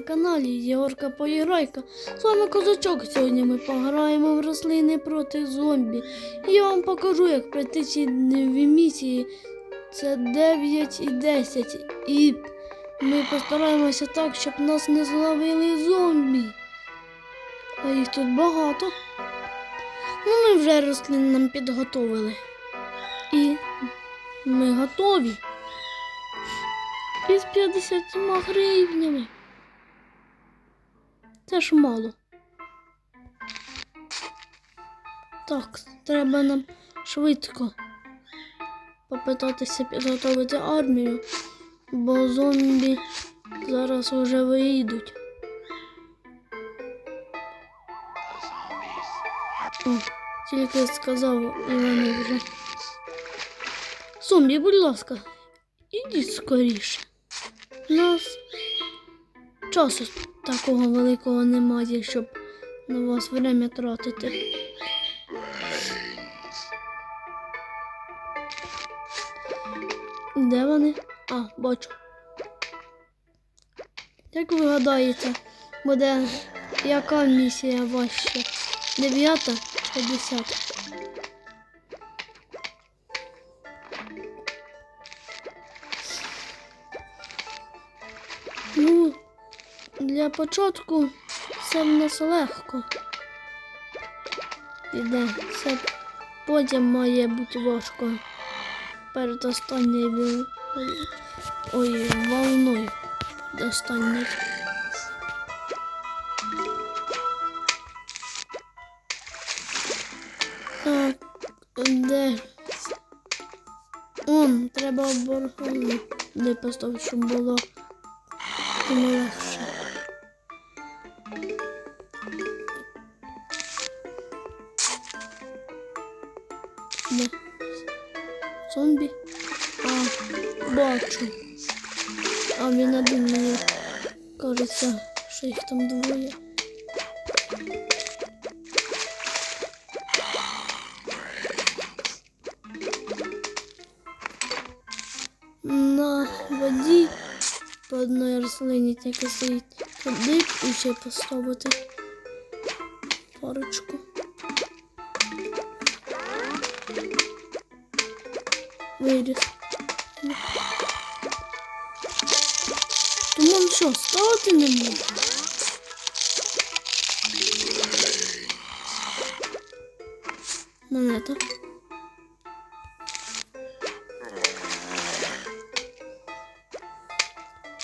на каналі Єгорка Поіграйка. З вами Козачок. Сьогодні ми пограємо в рослини проти зомбі. Я вам покажу, як пройти ці нові місії. Це 9 і 10. І ми постараємося так, щоб нас не зловили зомбі. А їх тут багато. Ну, ми вже рослин нам підготовили. І ми готові. Із 50 гривнями. Це ж мало. Так, треба нам швидко попитатися підготувати армію, бо зомбі зараз вже вийдуть. О, тільки сказав і вони вже. Зомбі, будь ласка, ідіть скоріше. У нас часу такого великого немає, щоб на вас время тратити. Де вони? А, бачу. Як ви гадаєте, буде яка місія важча? Дев'ята чи десята? Для початку все в нас легко. Іде, все потім має бути важко. Перед останньою ой, волною. Останньою. Так, де? Он, треба оборону. Де поставити, щоб було легше. А він один мені кажеться, що їх там двоє. На воді по одній рослині тільки стоїть туди і ще поставити парочку. Виріс. Туман що, ставити не може? Монета.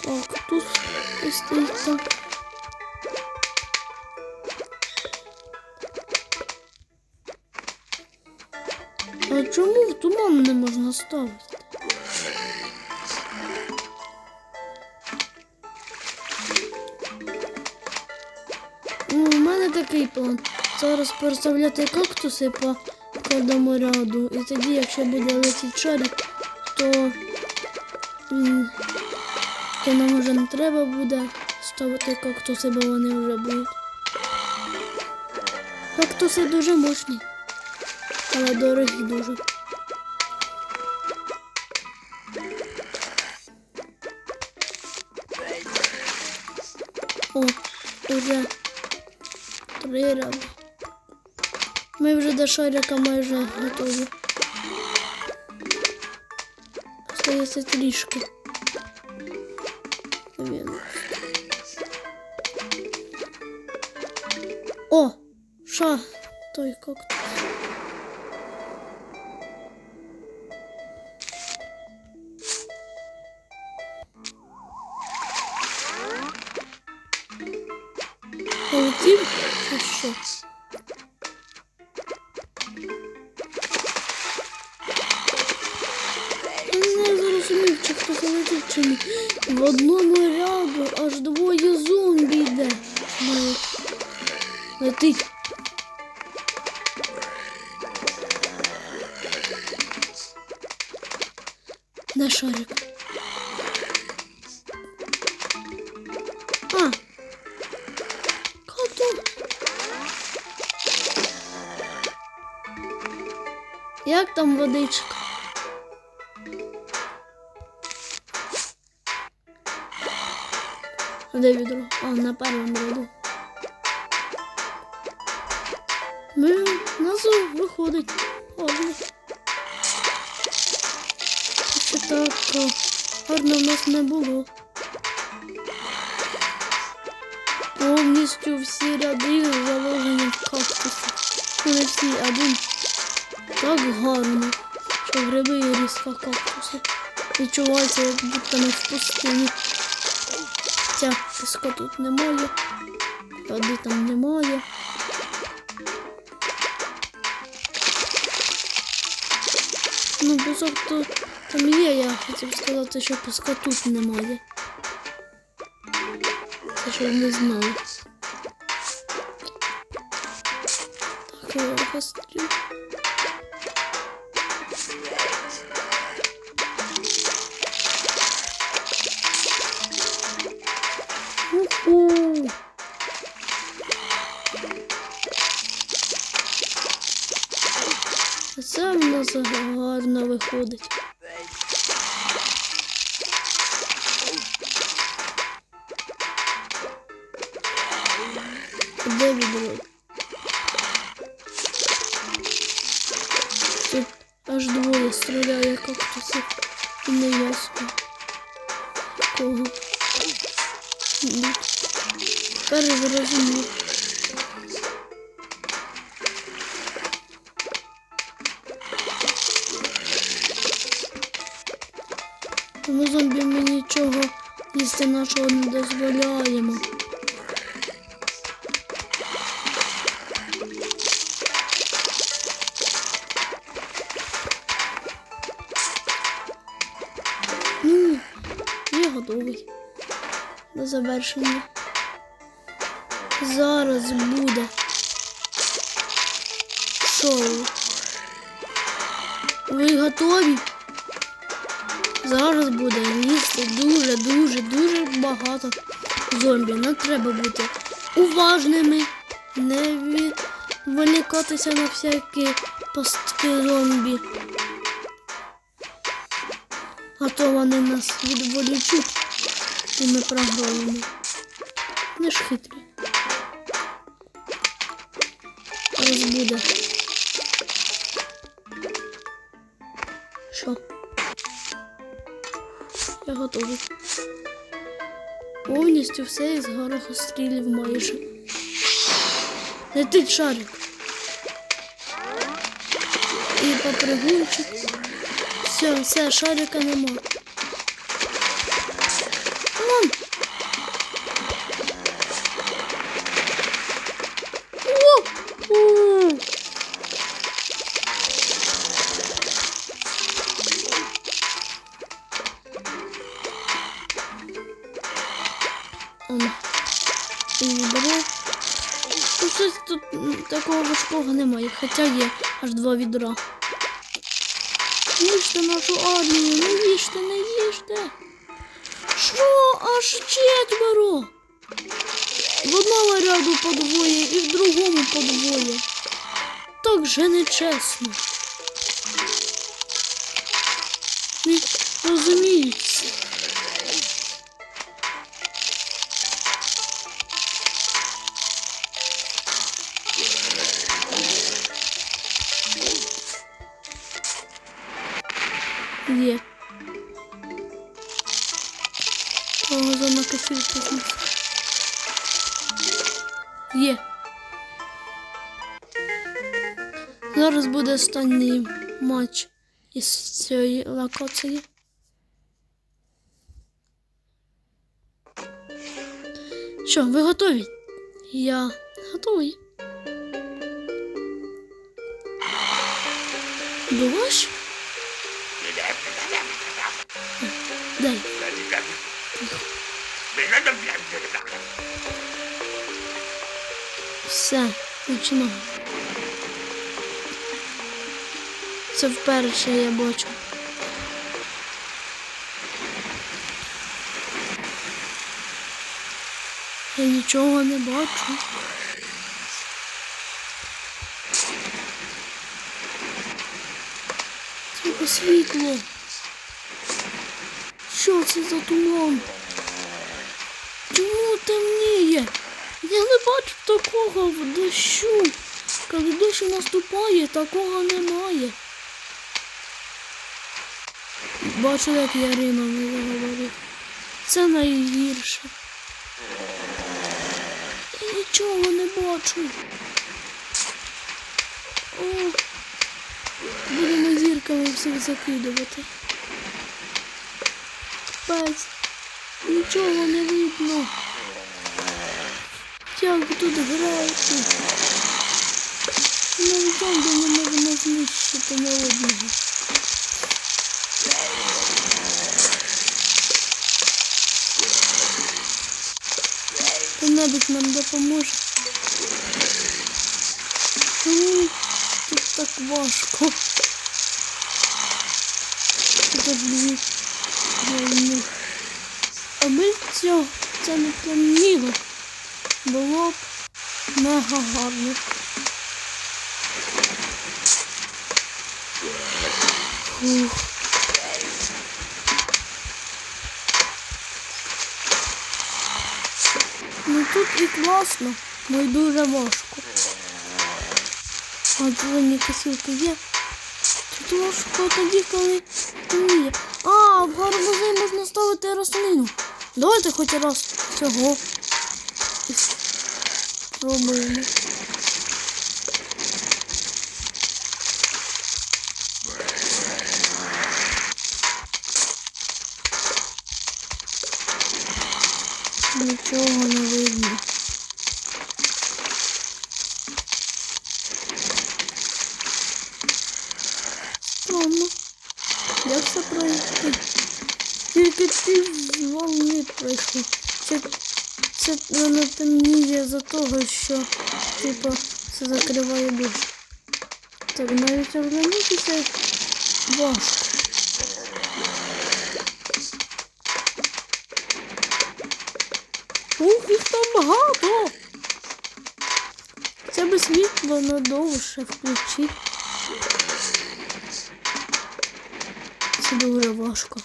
Так, тут стоїть там. А чому в туман не можна ставити? План. Зараз переставляти кактуси по кожному ряду. І тоді, якщо буде летіти шарик, то, то нам вже не треба буде ставити кактуси, бо вони вже будуть. Кактуси дуже мощні, але дорогі дуже. О, уже три ряди. Ми вже до шарика майже готові. Остається трішки. Дев'яносто. О! Ша! Той коктейль. Полетів Чи що? Я не зрозумів, чи хто залетів. В одному ряду аж двоє зомбі йде. Летить. Де шарик? Як там водичка? Де відро? А, на першому ряду. Ми нас виходить. Ладно. Ще так гарно в нас не було. Повністю всі ряди заложені в кактуси. Не всі, один. Так гарно, що гриби і різка кактуси. Відчувається, як будто ми в пустині. Ця піска тут немає. Води там немає. Ну, пісок то там є, я хотів сказати, що піска тут немає. Це щоб ви знали. Так, я постріл. Уху! Це в нас гарно виходить. Кого? Ні. Тепер зрозумів. До. Зараз буде шоу. Ви готові? Зараз буде їсти дуже, дуже, дуже багато зомбі. Нам треба бути уважними, не відволікатися на всякі пастки зомбі. А то вони нас відволічуть і ми програємо. Не ж хитрі. Зараз буде. Що? Я готовий. Повністю все із горохострілів майже. Летить шарик. І попригунчик. Все, все, шарика нема. І відро. Ну, щось тут такого важкого немає, хоча є аж два відра. Їжте нашу армію, не їжте, не їжте. Що, аж четверо? В одному ряду по двоє і в другому по двоє. Так же нечесно. Є. Того зона зніс. Є. Зараз буде останній матч із цієї локації. Що, ви готові? Я готовий. Дощ? Все, починаємо. Це вперше я бачу. Я нічого не бачу. Тільки світло. Що це за туман? Чому бачив такого в дощу. Коли дощ наступає, такого немає. Бачу, як Ярина не заговорив. Це найгірше. Я нічого не бачу. О, будемо зірками всіх закидувати. Пець. Нічого не видно. Ви тут граєте? Навіть зомбі не можемо знищити на одного. Хто-небудь нам допоможе. Чому тут так важко? Дві головних. Аби цього це не планіло, було б мега гарно. Фух. Ну тут і класно, ну і дуже важко. А дзвоні косілки є. Тут важко тоді, коли темніє. А, в гарбузи можна ставити рослину. Давайте хоч раз цього. І Спробуємо. Нічого не видно. Странно. Як це пройти? Тільки ти волни пройшли. Це, Це воно темніє за того, що типу це закриває душ. Так навіть оглянутися важко. Ух, їх там багато. Це би світло надовше включити. Це дуже важко.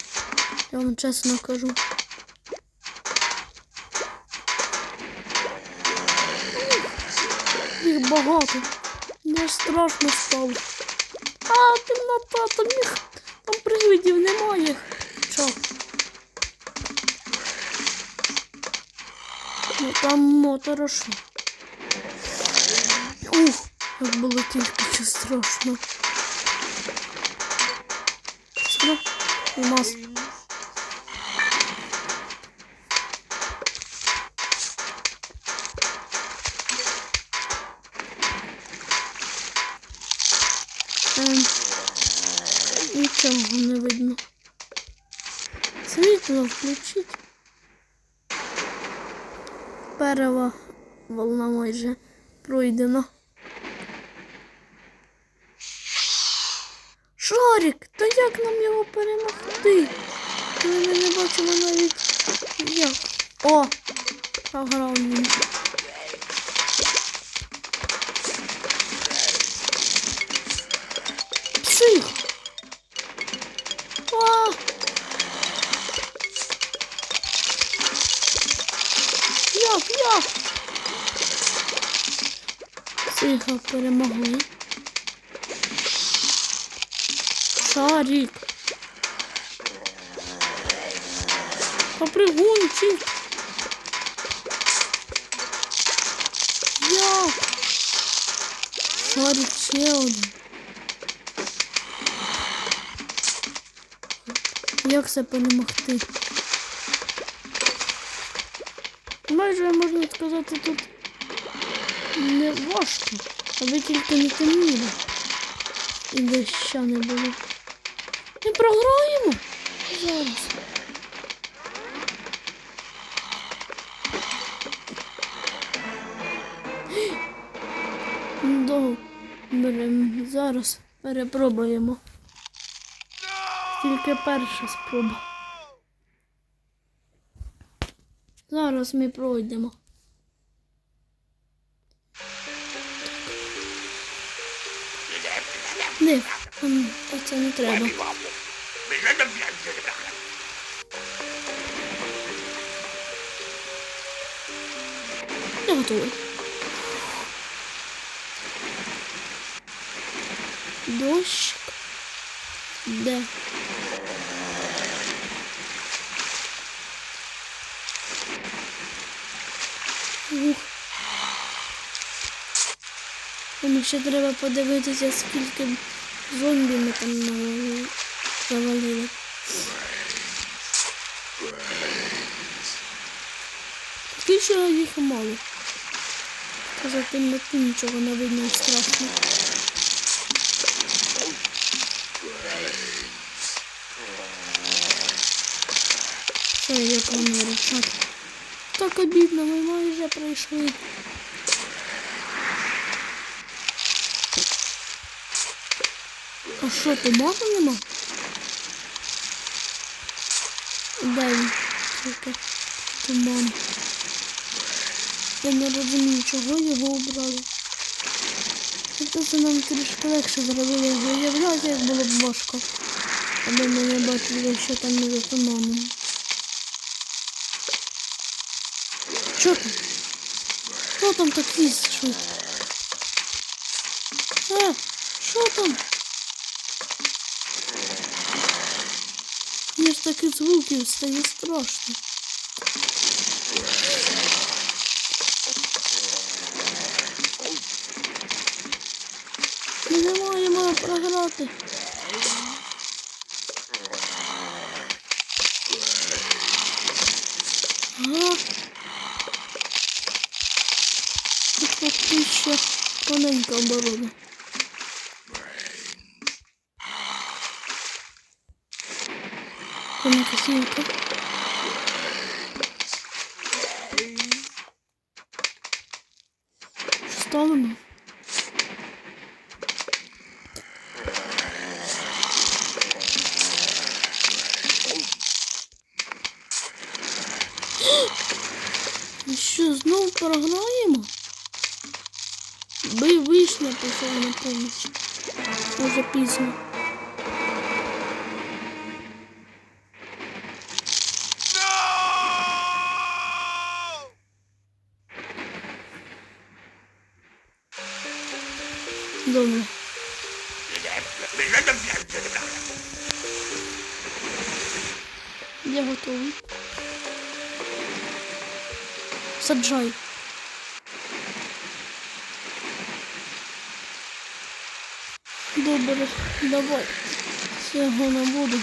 Я вам чесно кажу. Їх багато. Мені страшно стало. А, темнота, там їх там привидів немає. Чо? Ну там моторошно. Ух, як було тільки що страшно. Стро... У нас. Нічого не видно. Світло включить. Перша волна майже пройдена. Шарик, то як нам його перемогти? Ми не бачимо навіть як. О! Програв він. Як, як? Психа перемогли. Шарик. Попригунчик. Як? Шарик ще один. Як це перемогти? Майже можна сказати тут не важко, аби тільки не темніло. І доща не було. Ми програємо зараз. Добре, зараз перепробуємо. Тільки перша спроба. Зараз ми пройдемо. Не, ну, це не треба. Я готовий. Дощ. Де? Ще треба подивитися, скільки зомбі ми там завалили. Поки їх мало. За темноти нічого не видно страшно. Це як вони речать. Так обідно, ми майже прийшли. А що, томату нема? Дай. Тільки туман. Я не розумію, чого його обрали. Тобто це нам трішки легше зробили. Виявляється, як було б важко. Аби ми не бачили, що там не за туманом. Що там? Хто там так їсть швидко? Е, що там? Мені ж таких звуків стає страшно. Ми не маємо програти. Ага. Тут ще тоненька оборона. Тоненька сімка. Ставимо. Ми що, знову програємо? Би вишня пішла на поміч. Уже пізно. Добре. Я готовий. Саджай. Добре, давай. Цього не буду.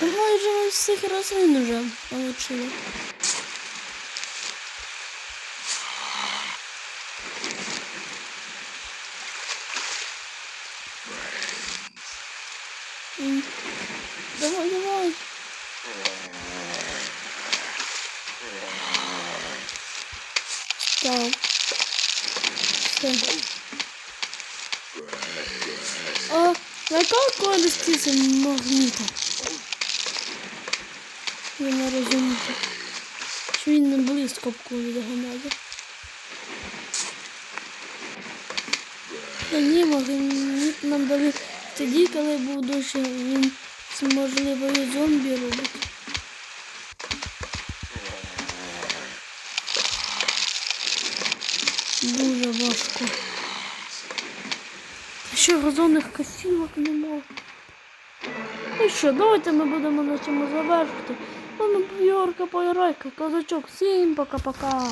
Це майже всіх рослин вже получили. М. Давай, давай. Так. Все. А яка користь цим магнітом? Ви не розумієте. Що він не близько доганяє. Та ні, магніт нам дали тоді, коли був дощ, він з можливою зомбі робить. Дуже важко. Ще газонних косівок нема. Ну що, давайте ми будемо на цьому завершити. Воно Йорка, Пайрайка, козачок. Всім пока-пока.